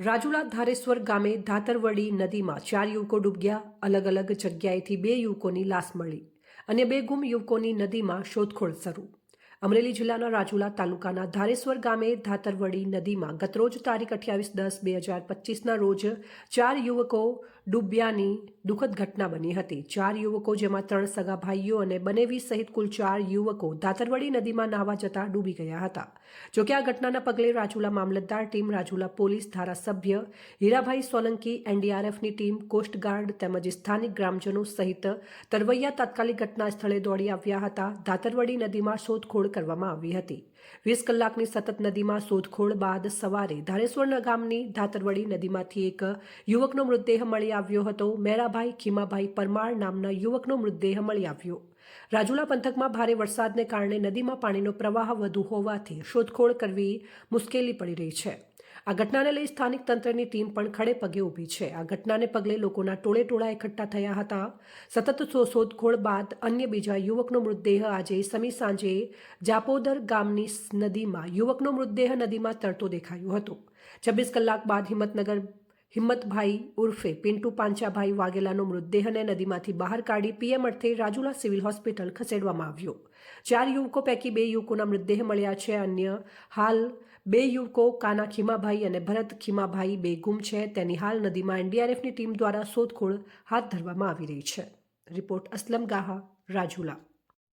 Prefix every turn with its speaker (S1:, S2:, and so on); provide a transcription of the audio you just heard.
S1: રાજુલા ધારેશ્વર ગામે ધાતરવડી નદીમાં ચાર યુવકો ડૂબ્યા અલગ અલગ જગ્યાએથી બે યુવકોની લાશ મળી અને બે ગુમ યુવકોની નદીમાં શોધખોળ શરૂ. અમરેલી જિલ્લાના રાજુલા તાલુકાના ધારેશ્વર ગામે ધાતરવડી નદીમાં ગતરોજ તારીખ અઠ્યાવીસ દસ બે હજાર પચીસના રોજ ચાર યુવકો ડૂબ્યાની દુઃખદ ઘટના બની હતી. ચાર યુવકો, જેમાં ત્રણ સગા ભાઈઓ અને બનેવી સહિત કુલ ચાર યુવકો ધાતરવડી નદીમાં નાહવા જતા ડૂબી ગયા હતા. જોકે આ ઘટનાના પગલે રાજુલા મામલતદાર ટીમ, રાજુલા પોલીસ ધારાસભ્ય હીરાભાઈ સોલંકી, એનડીઆરએફની ટીમ કોસ્ટગાર્ડ તેમજ સ્થાનિક ગ્રામજનો સહિત તરવૈયા તાત્કાલિક ઘટના સ્થળે દોડી આવ્યા હતા. ધાતરવડી નદીમાં શોધખોળ કરવામાં આવી હતી. વીસ કલાકની સતત નદીમાં શોધખોળ બાદ સવારે ધારેશ્વર ગામની ધાતરવડી નદીમાંથી એક યુવકનો મૃતદેહ મળી આવ્યો હતો. મેરાભાઈ, ખીમાભાઈ પરમાર નામના યુવકનો મૃતદેહ મળી આવ્યો. રાજુલા પંથકમાં ભારે વરસાદને કારણે નદીમાં પાણીનો પ્રવાહ વધુ હોવાથી શોધખોળ કરવી મુશ્કેલી પડી રહી છે. આ ઘટનાને લઈ સ્થાનિક તંત્રની ટીમ પણ ખડે પગે ઊભી છે. આ ઘટનાને પગલે લોકોના ટોળે ટોળા એકઠા થયા હતા. સતત શોધખોળ બાદ અન્ય બીજા યુવકનો મૃતદેહ આજે સમી સાંજે જાપોદર ગામની નદીમાં યુવકનો મૃતદેહ નદીમાં તરતો દેખાયો હતો. છવ્વીસ કલાક બાદ હિંમતનગર હિંમતભાઈ ઉર્ફે પિન્ટુ પાંચાભાઈ વાઘેલાનો મૃતદેહને નદીમાંથી બહાર કાઢી પીએમ અર્થે રાજુલા સિવિલ હોસ્પિટલ ખસેડવામાં આવ્યો. ચાર યુવકો પૈકી બે યુવકોના મૃતદેહ મળ્યા છે. અન્ય હાલ બે યુવકો કાના ખીમાભાઈ અને ભરત ખીમાભાઈ બે ગુમ છે. તેની હાલ નદીમાં એનડીઆરએફની ટીમ દ્વારા શોધખોળ હાથ ધરવામાં આવી રહી છે. રિપોર્ટ અસલમ ગાહા, રાજુલા.